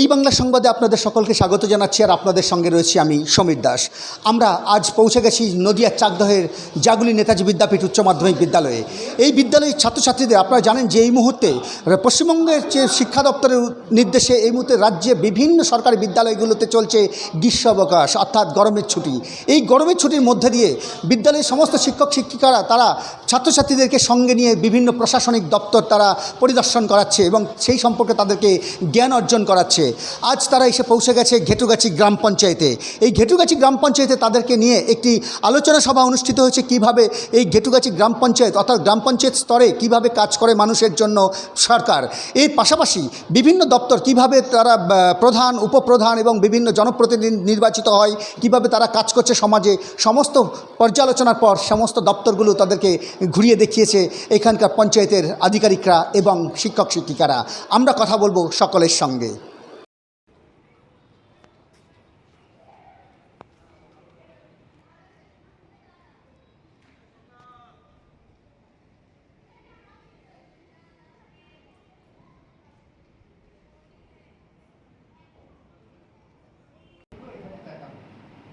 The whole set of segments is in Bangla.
এই বাংলা সংবাদে আপনাদের সকলকে স্বাগত জানাচ্ছি, আর আপনাদের সঙ্গে রয়েছি আমি সমীর দাস। আমরা আজ পৌঁছে গেছি নদিয়ার চাকদহের জাগুলি নেতাজি বিদ্যাপীঠ উচ্চ মাধ্যমিক বিদ্যালয়ে। এই বিদ্যালয়ের ছাত্রছাত্রীদের আপনারা জানেন যে এই মুহূর্তে পশ্চিমবঙ্গের যে শিক্ষা দপ্তরের নির্দেশে এই মুহূর্তে রাজ্যে বিভিন্ন সরকারি বিদ্যালয়গুলোতে চলছে গ্রীষ্ম অবকাশ অর্থাৎ গরমের ছুটি। এই গরমের ছুটির মধ্যে দিয়ে বিদ্যালয়ের সমস্ত শিক্ষক, শিক্ষিকারা, তারা ছাত্রছাত্রীদেরকে সঙ্গে নিয়ে বিভিন্ন প্রশাসনিক দপ্তর তারা পরিদর্শন করাচ্ছে এবং সেই সম্পর্কে তাদেরকে জ্ঞান অর্জন করাচ্ছে। আজ তারা এসে পৌঁছে গেছে ঘেটুগাছি গ্রাম পঞ্চায়েতে। এই ঘেটুগাছি গ্রাম পঞ্চায়েতে তাদেরকে নিয়ে একটি আলোচনা সভা অনুষ্ঠিত হয়েছে কীভাবে এই ঘেটুগাছি গ্রাম পঞ্চায়েত অর্থাৎ গ্রাম পঞ্চায়েত স্তরে কীভাবে কাজ করে মানুষের জন্য সরকার। এর পাশাপাশি বিভিন্ন দপ্তর কীভাবে তারা প্রধান, উপপ্রধান এবং বিভিন্ন জনপ্রতিনিধি নির্বাচিত হয়, কীভাবে তারা কাজ করছে সমাজে, সমস্ত পর্যালোচনার পর সমস্ত দপ্তরগুলো তাদেরকে ঘুরিয়ে দেখিয়েছে এখানকার পঞ্চায়েতের আধিকারিকরা এবং শিক্ষক শিক্ষিকারা আমরা কথা বলব সকলের সঙ্গে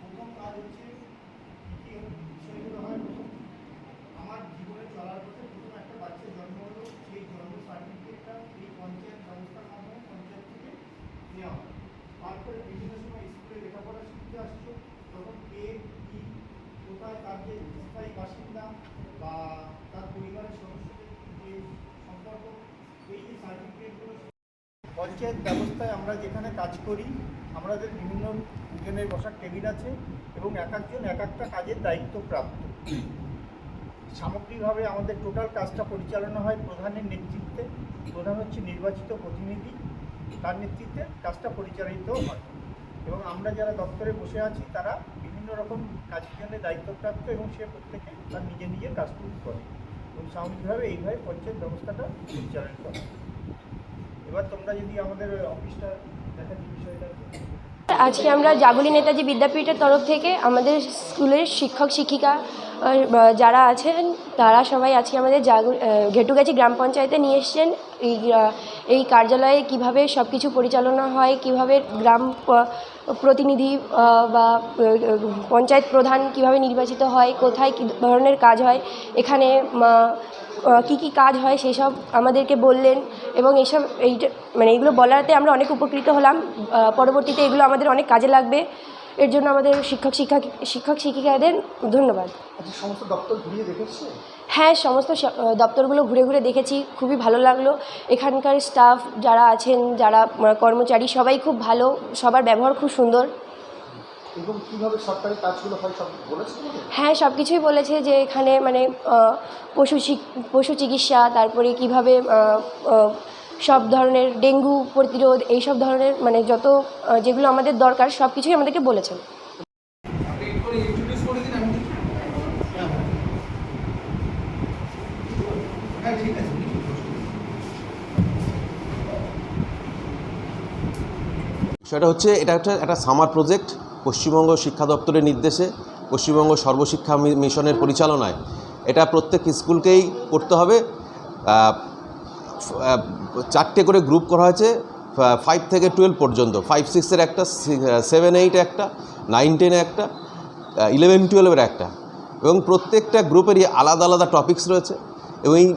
প্রথম কাজ হচ্ছে কী কী বিষয়গুলো হয় আমার জীবনে চলার পথে প্রথম একটা বাচ্চার জন্ম হলো সেই জন্ম সার্টিফিকেটটা এই পঞ্চায়েত ব্যবস্থার মাধ্যমে পঞ্চায়েত থেকে নেওয়া হয় তারপরে বিভিন্ন সময় স্কুলে লেখাপড়া শিখতে আসছো, তখন কে, কী, কোথায় যে স্থায়ী বাসিন্দা বা তার পরিবারের সদস্যদের যে সম্পর্ক, এই যে সার্টিফিকেটগুলো পঞ্চায়েত ব্যবস্থায় আমরা যেখানে কাজ করি, আমাদের বিভিন্ন জনের বসার টেবিল আছে এবং এক একজন এক একটা কাজের দায়িত্বপ্রাপ্ত সামগ্রিকভাবে আমাদের টোটাল কাজটা পরিচালনা হয় প্রধানের নেতৃত্বে। প্রধান হচ্ছে নির্বাচিত প্রতিনিধি। তার নেতৃত্বে কাজটা পরিচালিত হয়। এবং আমরা যারা দপ্তরে বসে আছি, তারা বিভিন্ন রকম কাজের জন্য দায়িত্বপ্রাপ্ত এবং সে প্রত্যেকে তার নিজের নিজের কাজটুকু করে। এবং সামগ্রিকভাবে এইভাবে পঞ্চায়েত ব্যবস্থাটা পরিচালিত হয়। এবার তোমরা যদি আমাদের অফিসটা দেখার বিষয়টা। আজকে আমরা জাগুলি নেতাজি বিদ্যাপীঠের তরফ থেকে আমাদের স্কুলের শিক্ষক শিক্ষিকা যারা আছেন, তারা সবাই আজকে আমাদের জাগু ঘেটুগাছি গ্রাম পঞ্চায়েতে নিয়ে এসছেন। এই এই কার্যালয়ে কীভাবে সব কিছু পরিচালনা হয়, কীভাবে গ্রাম প্রতিনিধি বা পঞ্চায়েত প্রধান কীভাবে নির্বাচিত হয়, কোথায় কী ধরনের কাজ হয়, এখানে কী কী কাজ হয়, সেসব আমাদেরকে বললেন এবং এইসব এইটা মানে এগুলো বলাতে আমরা অনেক উপকৃত হলাম। পরবর্তীতে এগুলো আমাদের অনেক কাজে লাগবে। এর জন্য আমাদের শিক্ষক শিক্ষা শিক্ষক শিক্ষিকাদের ধন্যবাদ। আচ্ছা সমস্ত দপ্তর ঘুরিয়ে দেখেছে? হ্যাঁ সমস্ত দপ্তরগুলো ঘুরে ঘুরে দেখেছি খুবই ভালো লাগল। এখানকার স্টাফ যারা আছেন যারা কর্মচারী সবাই খুব ভালো সবার ব্যবহার খুব সুন্দর। এবং কীভাবে সরকারি কাজগুলো হয় সব বলেছে হ্যাঁ সব কিছুই বলেছে যে এখানে মানে পশু পশু চিকিৎসা তারপরে কীভাবে সব ধরনের ডেঙ্গু প্রতিরোধ এই সব ধরনের মানে যত যেগুলো আমাদের দরকার সব কিছুই আমাদেরকে বলেছেন। সেটা হচ্ছে, এটা একটা একটা সামার প্রজেক্ট, পশ্চিমবঙ্গ শিক্ষা দপ্তরের নির্দেশে, পশ্চিমবঙ্গ সর্বশিক্ষা মিশনের পরিচালনায়। এটা প্রত্যেক স্কুলকেই করতে হবে। চারটে করে গ্রুপ করা হয়েছে ফাইভ থেকে টুয়েলভ পর্যন্ত। ফাইভ সিক্সের একটা সেভেন এইট একটা নাইন টেনে একটা ইলেভেন টুয়েলভের একটা। এবং প্রত্যেকটা গ্রুপেরই আলাদা আলাদা টপিকস রয়েছে। এবং এই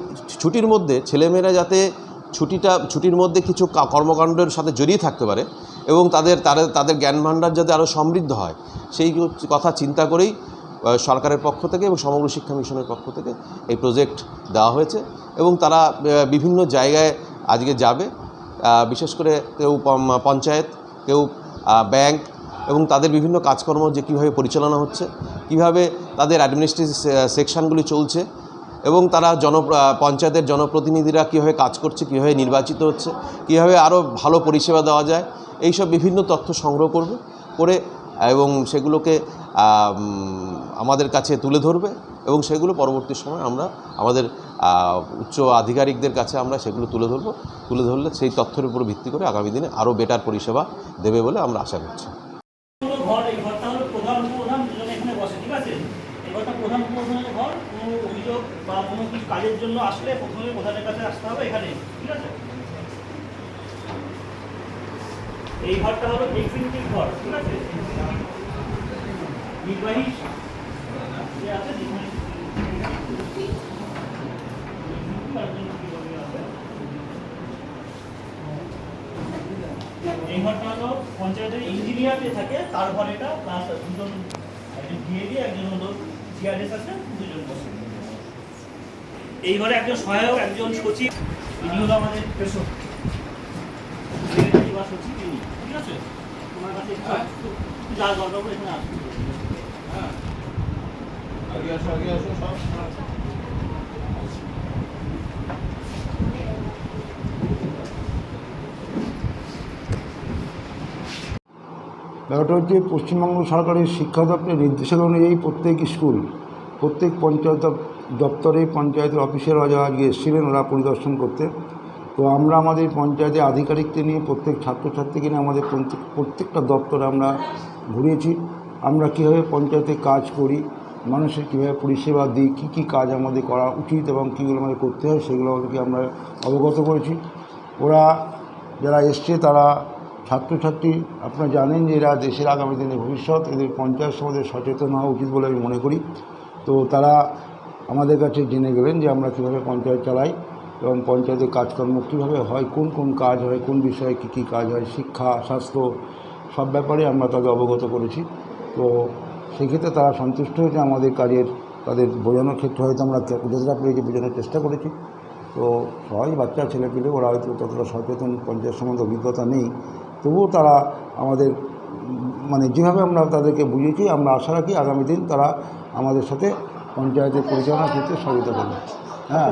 ছুটির মধ্যে ছেলেমেয়েরা যাতে ছুটিটা, ছুটির মধ্যে কিছু কর্মকাণ্ডের সাথে জড়িয়ে থাকতে পারে এবং তাদের তাদের জ্ঞান ভাণ্ডার যাতে আরও সমৃদ্ধ হয়, সেই কথা চিন্তা করেই সরকারের পক্ষ থেকে এবং সমগ্র শিক্ষা মিশনের পক্ষ থেকে এই প্রজেক্ট দেওয়া হয়েছে এবং তারা বিভিন্ন জায়গায় আজকে যাবে। বিশেষ করে কেউ পঞ্চায়েত, কেউ ব্যাংক এবং তাদের বিভিন্ন কাজকর্ম যে কীভাবে পরিচালনা হচ্ছে, কীভাবে তাদের অ্যাডমিনিস্ট্রেটিভ সেকশনগুলি চলছে এবং তারা জন পঞ্চায়েতের জনপ্রতিনিধিরা কীভাবে কাজ করছে, কীভাবে নির্বাচিত হচ্ছে, কীভাবে আরও ভালো পরিষেবা দেওয়া যায়, এইসব বিভিন্ন তথ্য সংগ্রহ করবে, করে এবং সেগুলোকে আমাদের কাছে তুলে ধরবে এবং সেগুলো পরবর্তী সময় আমরা আমাদের উচ্চ আধিকারিকদের কাছে আমরা সেগুলো তুলে ধরবো। তুলে ধরলে সেই তথ্যের উপর ভিত্তি করে আগামী দিনে আরও বেটার পরিষেবা দেবে বলে আমরা আশা করছি। এই ঘরটা হলো এক্সিকিউটিভ ঘর, ঠিক আছে? নির্বাহী এই ঘরটা হলো পঞ্চায়েতের ইঞ্জিনিয়ার যে থাকে, তার এটা দুজন একজন ডিএডি একজন হলো জিআরএস দুজন বসে। এই ঘরে একজন সহায়ক, একজন সচিব, ইনি হলো আমাদের পেশক বা সচিব ঠিক আছে? তোমার কাছে যা দরকার আসবে ব্যাপারটা হচ্ছে পশ্চিমবঙ্গ সরকারের শিক্ষা দপ্তরের নির্দেশনা অনুযায়ী প্রত্যেক স্কুল, প্রত্যেক পঞ্চায়েত দপ্তরে পঞ্চায়েতের অফিসেরা যারা আজকে এসেছিলেন, ওরা পরিদর্শন করতে। তো আমরা আমাদের পঞ্চায়েতের আধিকারিকদের নিয়ে প্রত্যেক ছাত্রছাত্রীকে নিয়ে আমাদের প্রত্যেক- প্রত্যেকটা দপ্তরে আমরা ঘুরিয়েছি। আমরা কীভাবে পঞ্চায়েতে কাজ করি মানুষের কীভাবে পরিষেবা দিই, কী কী কাজ আমাদের করা উচিত এবং কীগুলো আমাদের করতে হয় সেগুলো ওদেরকে আমরা অবগত করেছি। ওরা যারা এসছে তারা ছাত্রছাত্রী, আপনারা জানেন যে এরা দেশের আগামী দিনের ভবিষ্যৎ, এদের পঞ্চায়েত সমাজের সচেতন হওয়া উচিত বলে আমি মনে করি। তো তারা আমাদের কাছে জেনে গেলেন যে আমরা কীভাবে পঞ্চায়েত চালাই এবং পঞ্চায়েতের কাজকর্ম কীভাবে হয়, কোন কোন কাজ হয়, কোন বিষয়ে কী কী কাজ হয়, শিক্ষা, স্বাস্থ্য, সব ব্যাপারে আমরা তাদের অবগত করেছি। তো সেক্ষেত্রে তারা সন্তুষ্ট হয়েছে, আমাদের কাজের, তাদের বোঝানোর ক্ষেত্রে হয়তো আমরা যতটা পেরেছি, বোঝানোর চেষ্টা করেছি। তো সবাই বাচ্চা ছেলেপিলে ওরা হয়তো ততটা সচেতন, পঞ্চায়েত সম্বন্ধে অভিজ্ঞতা নেই। তবুও তারা আমাদের মানে যেভাবে আমরা তাদেরকে বুঝিয়েছি আমরা আশা রাখি আগামী দিন তারা আমাদের সাথে পঞ্চায়েতের পরিচালনার ক্ষেত্রে সহযোগিতা করবে। হ্যাঁ।